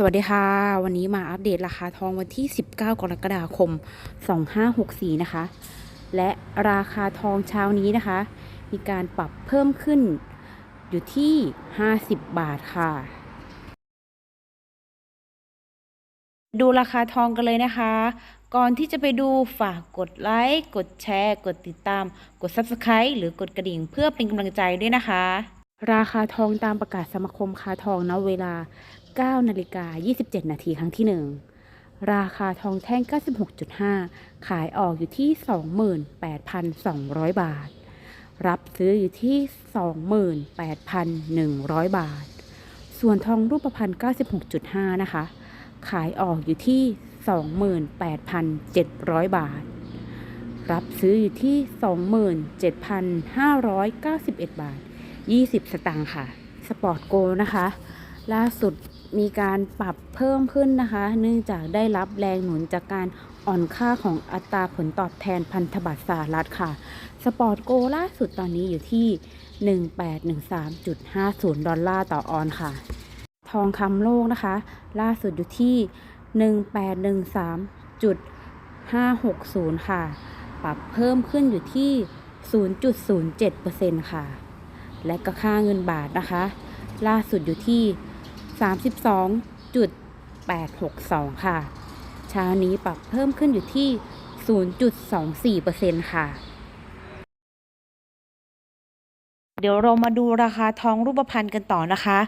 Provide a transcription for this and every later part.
สวัสดีค่ะ วันนี้มาอัปเดตราคาทองวันที่ 19 กรกฎาคม 2564 นะคะ และราคาทองเช้านี้นะคะ มีการปรับเพิ่มขึ้นอยู่ที่ 50 บาทค่ะ ดูราคาทองกันเลยนะคะ ก่อนที่จะไปดูฝากกดไลค์ กดแชร์ กดติดตาม กด Subscribe หรือกดกระดิ่งเพื่อเป็นกำลังใจด้วยนะคะ ราคาทองตามประกาศสมาคมค้าทองณเวลา 9 นาฬิกา 27 นาทีครั้งที่ 1 ราคาทองแท่ง 96.5 ขายออกอยู่ที่ 28,200 บาท รับซื้ออยู่ที่ 28,100 บาท ส่วนทองรูปพรรณ96.5 นะคะ ขายออกอยู่ที่ 28,700 บาท รับซื้ออยู่ที่ 27,591 บาท 20 สตางค์ค่ะ สปอร์ตโกนะคะ ล่าสุดมีการปรับเพิ่มขึ้นนะคะ เนื่องจากได้รับแรงหนุนจากการอ่อนค่าของอัตราผลตอบแทนพันธบัตรสหรัฐค่ะ สปอร์ตโกล่าสุดตอนนี้อยู่ที่ 1813.50 ดอลลาร์ต่อออนค่ะ ทองคำโลกนะคะ ล่าสุดอยู่ที่ 1813.560 ค่ะ ปรับเพิ่มขึ้นอยู่ที่ 0.07%ค่ะ และก็ค่าเงินบาทนะคะ ล่าสุดอยู่ที่ 32.862 ค่ะ เช้านี้ปรับเพิ่มขึ้นอยู่ที่ 0.24%ค่ะ เดี๋ยวเรามาดูราคาทองรูปพรรณกันต่อนะคะ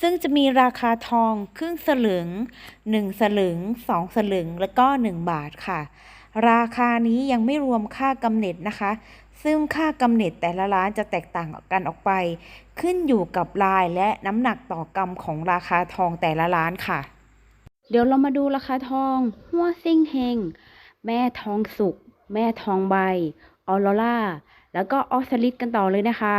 ซึ่งจะมีราคาทองครึ่งสลึง 1 สลึง 2 สลึง แล้วก็ 1 บาทค่ะ ราคานี้ยังไม่รวมค่ากำเนิดนะคะ ซึ่งค่ากำเนิดแต่ละร้านจะแตกต่างกันออกไป ขึ้นอยู่กับลายและน้ำหนักต่อกรัมของราคาทองแต่ละร้านค่ะ เดี๋ยวเรามาดูราคาทอง หัวซิ่งเฮง แม่ทองสุก แม่ทองใบ ออโรล่า แล้วก็ออสลิดกันต่อเลยนะคะ